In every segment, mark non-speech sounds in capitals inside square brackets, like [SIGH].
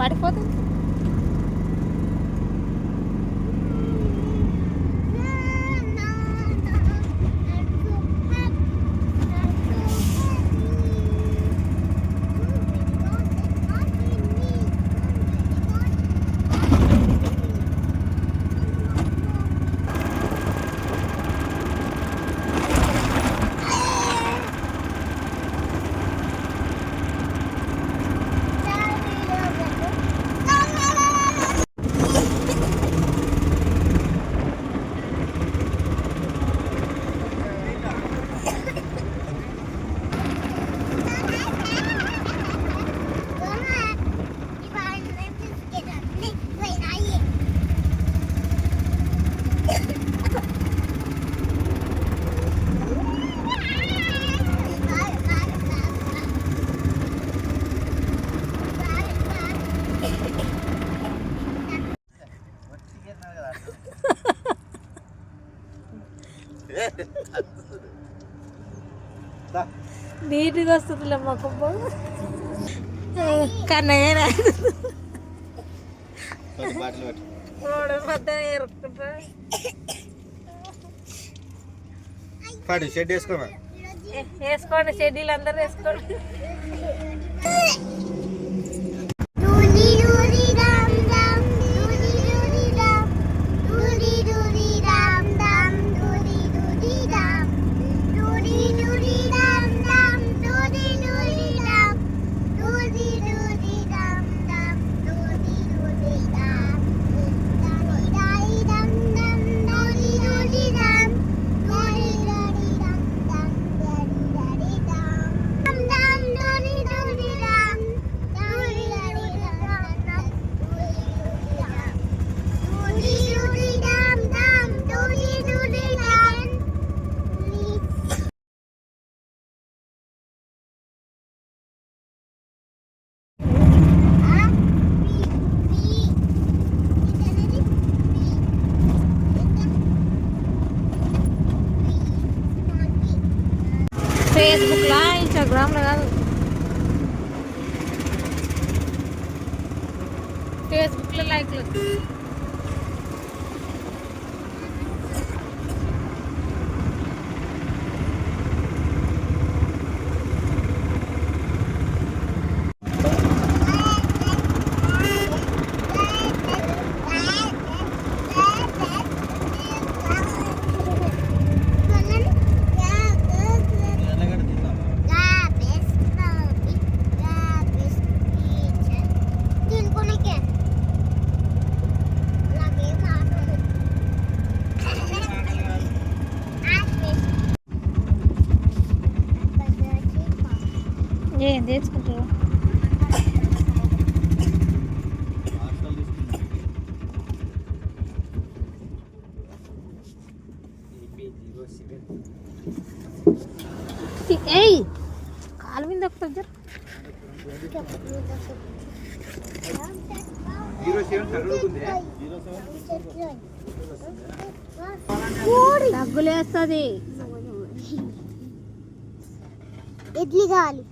పారిపోతుంది నీట్గా వస్తుందిలే మొక్క కన్నయ్య ఎరుక్కుంటా. పడు షెడ్ వేసుకోమా? వేసుకోండి షెడ్యూల్ అందరు వేసుకోండి. ఇన్స్టాగ్రామ్లో కాదు ఫేస్బుక్లో లైక్లు ఏయ్! కాలు మీద దగ్గులేస్తుంది ఇడ్లీ కావాలి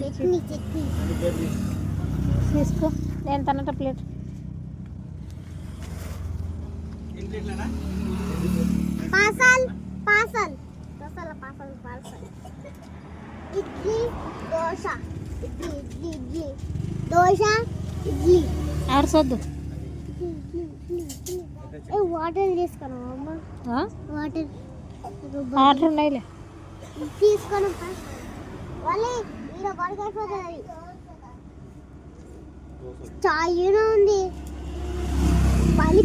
చట్నీ. చట్నీ తీసుకో. నేను తనట ప్లేట్. పాసల్ పాసల్ దోసల పాసల్ పాసల్ ఇడ్లీ దోశ ఇడ్లీ ఇడ్లీ ఇడ్లీ దోశ ఇడ్లీ ఆడసొద్దు ఏ వాటర్ తీసుకున్నా అమ్మ వాటర్ ఆర్డర్ ఉన్నాయిలే తీసుకొని వాళ్ళే ఈడ పడిపోతుంది చాయ్ ఉంది పల్లి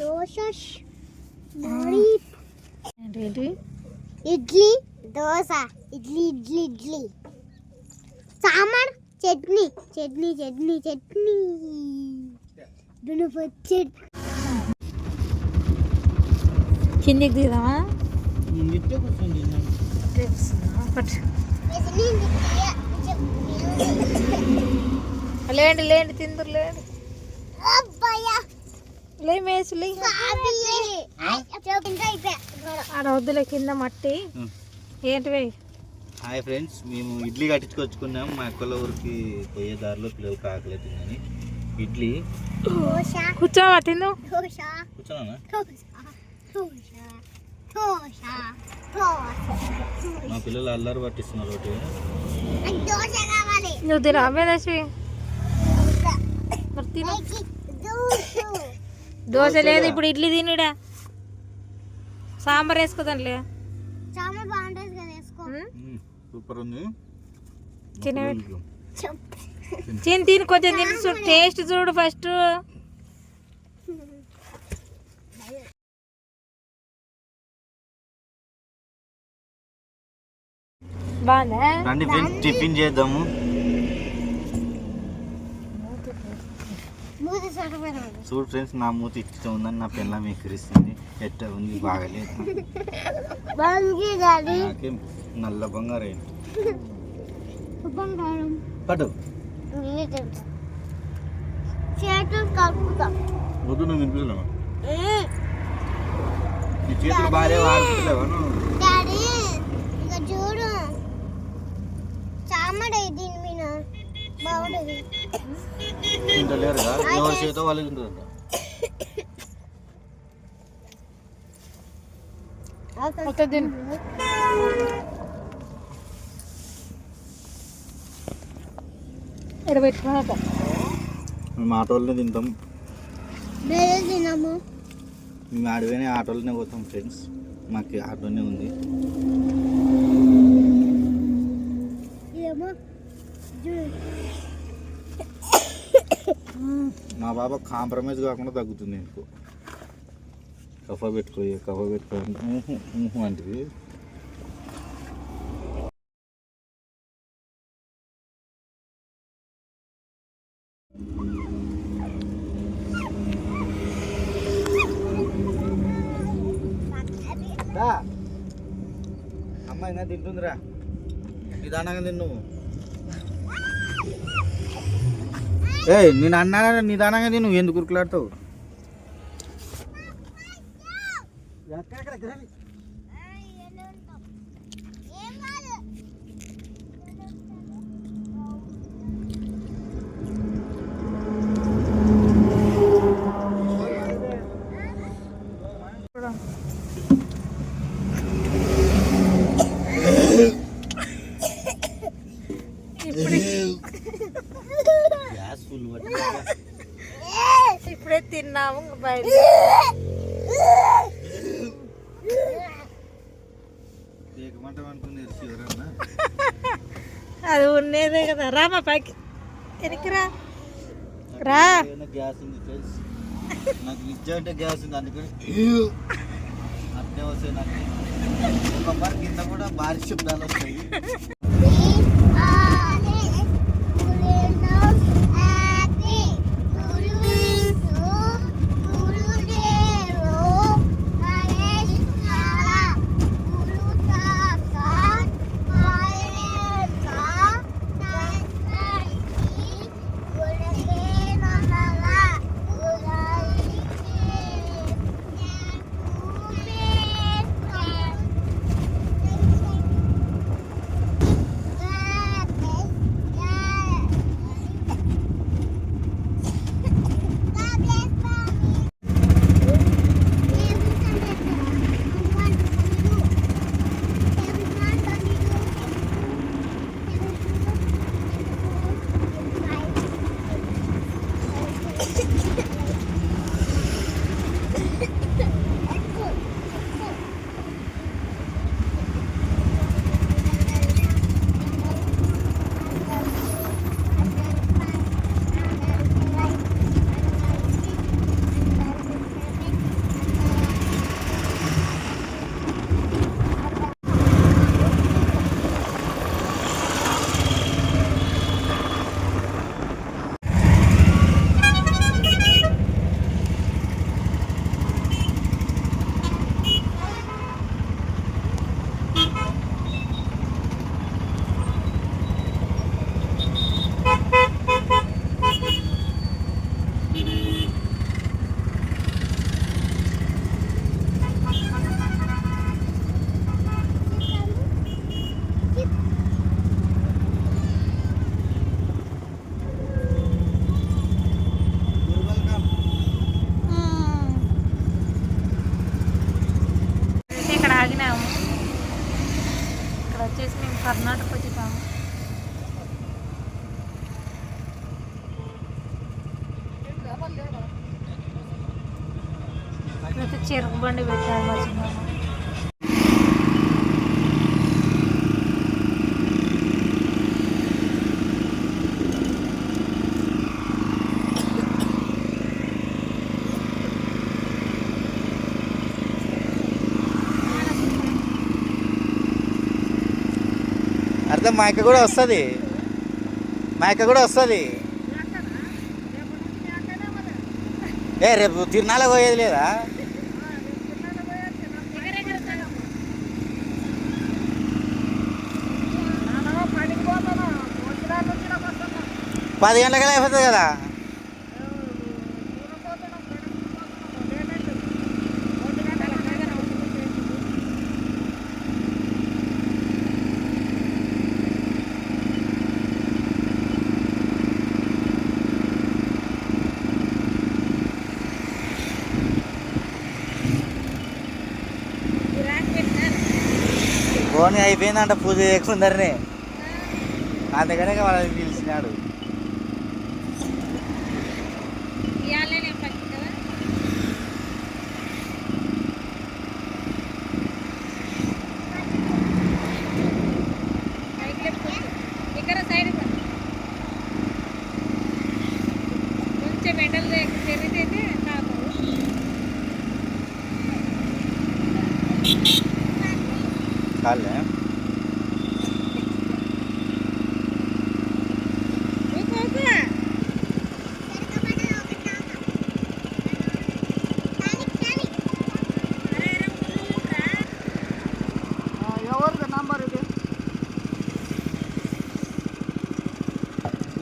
దోశ ఏంటి ఇడ్లీ దోశ ఇడ్లీ ఇడ్లీ ఇడ్లీ. సాంబార్ చట్నీ చట్నీ చట్నీ చట్నీ. చట్నీ కిందికి దిగుదామా? లేండి లేండి తిందురు లేండి. ఆడ వద్దులే కింద మట్టి. ఏంటివి హాయ్ ఫ్రెండ్స్ మేము ఇడ్లీ కట్టించుకొచ్చుకున్నాం. మా అక్కల ఊరికి పోయే దారిలో పిల్లలకి ఆకలి అవుతుందని ఇడ్లీ. కూర్చోవా తిందు కూర్చోనా? మా పిల్లలు అల్లరి పట్టిస్తున్నారు ఒకటి. దోశ కావాలి నువ్వు తిన. అవేదశి మరి తిను. దోశ లేదు ఇప్పుడు ఇడ్లీ తినుడా? సాంబార్ వేసుకోదాంలే చాలా బాగుంటుంది కదా వేసుకో. సూపర్ ఉంది. చెప్పు. తిని. కొంచెం తిని చూడు టేస్ట్ చూడు ఫస్ట్. బాగుందా? రండి టిఫిన్ చేద్దాము మూత సరిపోయినా చూడు ఫ్రెండ్స్ నా మూతి ఇష్టం ఉందని నా పిల్ల ఎక్కిరిస్తుంది ఎట్ట ఉంది బాగలేదు. నాకేం నల్ల బంగారం పట్టు. వద్దు నువ్వు తినిపిస్తున్నావా నీ చేతులు బాగా వాడుతుంటావా నువ్వు? చేతో వాళ్ళు తింటారంట. ఒక తిను. ఇక్కడ పెట్టుకున్నాక మేము ఆటోలోనే తింటాం. తినము? మేము ఆడిపోయిన ఆటోలోనే పోతాం ఫ్రెండ్స్. మాకు ఆటోనే ఉంది. ఇదేమో చూడు మా బాబా కాంప్రమైజ్ కాకుండా తగ్గుతుంది ఎందుకు. కఫ పెట్టుకో కఫ పెట్టుకో అంటే ఊహు ఊహు అంటే అమ్మాయి తింటుందిరా. నిదానంగా తిన్ను ఏ నేను అన్నా నిదానంగా తిను ఎందుకు ఉరుకులాడతావు ఏం కాదు గ్యాస్ ఫుల్ ఇప్పుడే తిన్నాము బయట ఏకమంటం అనుకుని ఎవరన్నా అది ఉండేదే కదా. రామా పైకి. ఎనికిరా రా. గ్యాస్ ఉంది ఫ్రెండ్స్ నాకు నిజం అంటే గ్యాస్ ఉంది అందుకని అట్నే వస్తాయి నాకు. కింద కూడా భారీ శబ్దాలు వస్తాయి. బండి పెట్టారు మా చిన్నమ్మ. అర్థం మా అక్క కూడా వస్తుంది. మా అక్క కూడా వస్తుంది. ఏ రేపు తిరునాళ్ళ పోయేది లేదా? పది గంటలకల్లా అయిపోతుంది కదా? పోనీ అయిపోయిందంట పూజ చేయకుందరనే అందుకనే వాళ్ళని పిలిచినాడు.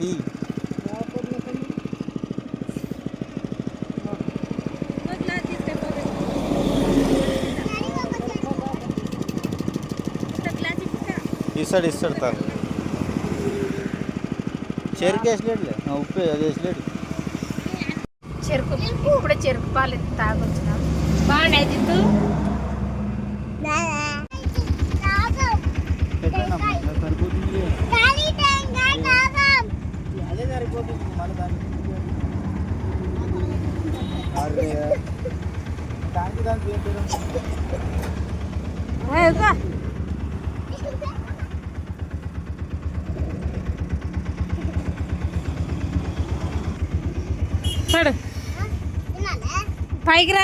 ఈ ఇంకో గ్లాస్ తీసుకెళ్ళిపోతే. ఇంకో గ్లాస్ ఇప్పుడా? ఇస్తాడు ఇస్తాడు తాను చెరుకు వేసలేడులే ఆ, ఉప్పు అది వేసలేడు చెరుకు ఇప్పుడే చెరుకు పాలు తాగొచ్చిన బాగున్నాయి అరే, దానికి దానికి ఏం పేరు? పడు పైకి రా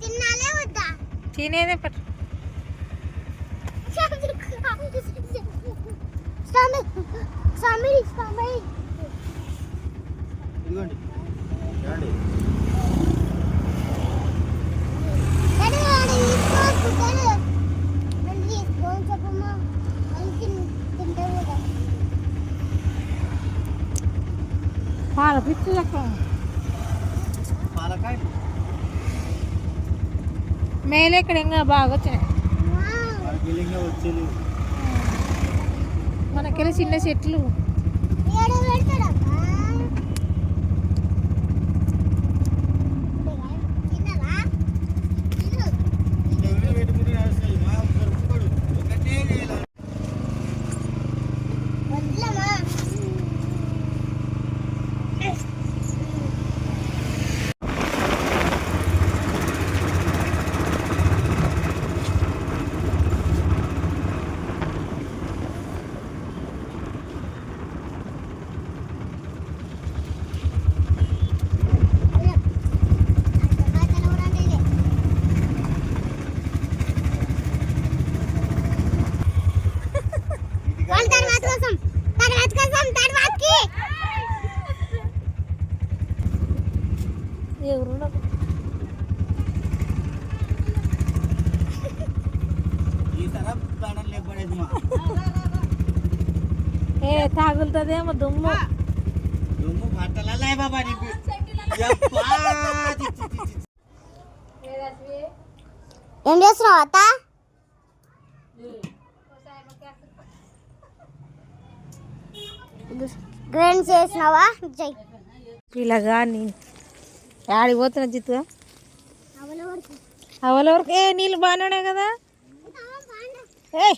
తిన్నాలే వద్దా తినేదే పట్టు స్వామి స్వామి స్వామి పాల పిచ్చి లెక్క పాలకాయ మేలు ఇక్కడ ఇంకా బాగా వచ్చినాయి మనకెళ్ళి చిన్న చెట్లు. es ఏ తాగులుతుందేమో దుమ్ము. దుమ్ము బట్టలే బాబా నీకు. ఏం చేస్తున్నావు అత్త? గ్రైండ్ చేసినావా? జై. పిల్లగా నీ ఆడికి పోతున్నా జిత్తు అవల వరకు. ఏ నీళ్ళు బాగానే కదా? ఏ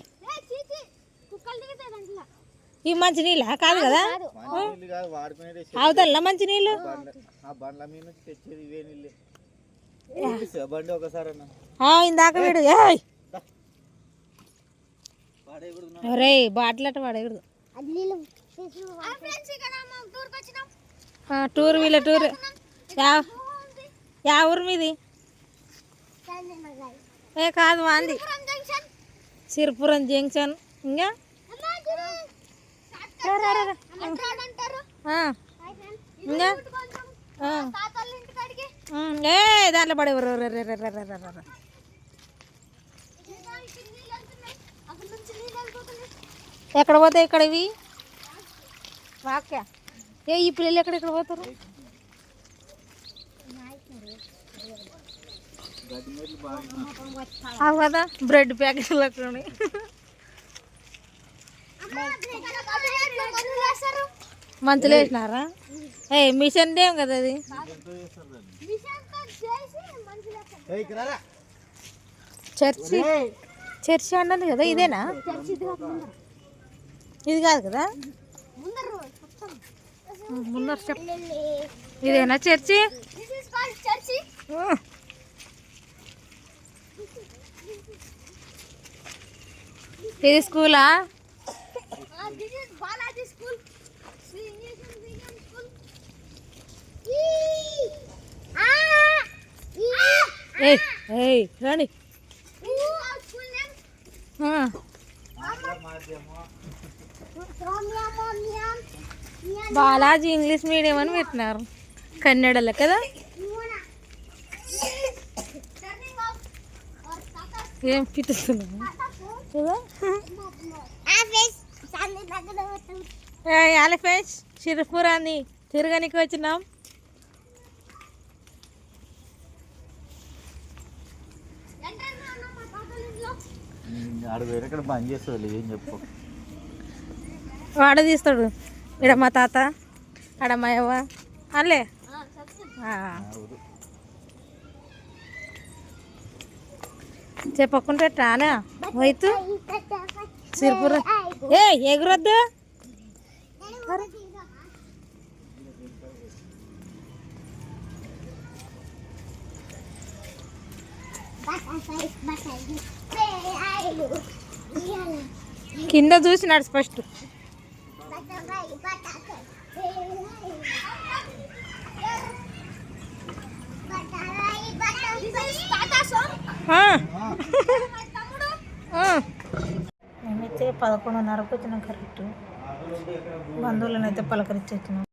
ఈ మంచి నీళ్ళ? కాదు కదా మంచి నీళ్ళు కాదు వాడుకునేదే అవతల మంచి నీళ్ళు? బండ్ల ఆ బండ్ల మీద నుంచి తెచ్చేది ఇవే నీళ్ళే. చూపిస్తా బండి ఒకసారి అన్న. ఆ, ఇందాక వీడు ఏయ్! వాడేయకూడదు ఒరే బాటిల్ అట్ట పడేయకూడదు ఆ, టూర్ వీళ్ళ టూర్. యా. యా ఊరు మీది? ఏ కాదు మాంది. సిరిపురం జంక్షన్. ఇంకా? ఇంకా? ఏ దాంట్లో పడేవారు. ఎక్కడ పోతాయి ఇక్కడ ఇవి వాక్య? ఏ ఈ పిల్లలు ఎక్కడెక్కడ పోతారు? అవు కదా బ్రెడ్ ప్యాకెట్లు అక్కడ. మంచులు వేసినారా? ఏ మిషన్ ఏం కదా అది. చర్చి. చర్చి అన్నది కదా ఇదేనా? ఇది కాదు కదా? ముందర ఇదేనా చర్చి ఆ. ఇది స్కూలా Balaji school Sri English medium school ఏయ్ ఏయ్ రండి స్కూల్ నేమ్ ఆంగ్ల మాధ్యమం బాలాజీ ఇంగ్లీష్ మీడియం అని పెట్టినారు. కన్నడలో కదా? ఏం పిట్టుస్తున్నావు కదా ఆలిఫెంట్స్ చిరుపురాన్ని తిరగనికి వచ్చినాం. వాడ తీస్తాడు. ఇక్కడ మా తాత ఆడ మా అవ్వ అలే చెప్పకుండా టానా వైతు? సిరిపుర ఏ ఎగురొద్దు. కింద చూసినాడు ఫస్ట్ [LAUGHS] మేమైతే పదకొండున్నరకు వచ్చినాం కరెక్ట్. బంధువులను అయితే పలకరించి వచ్చినాం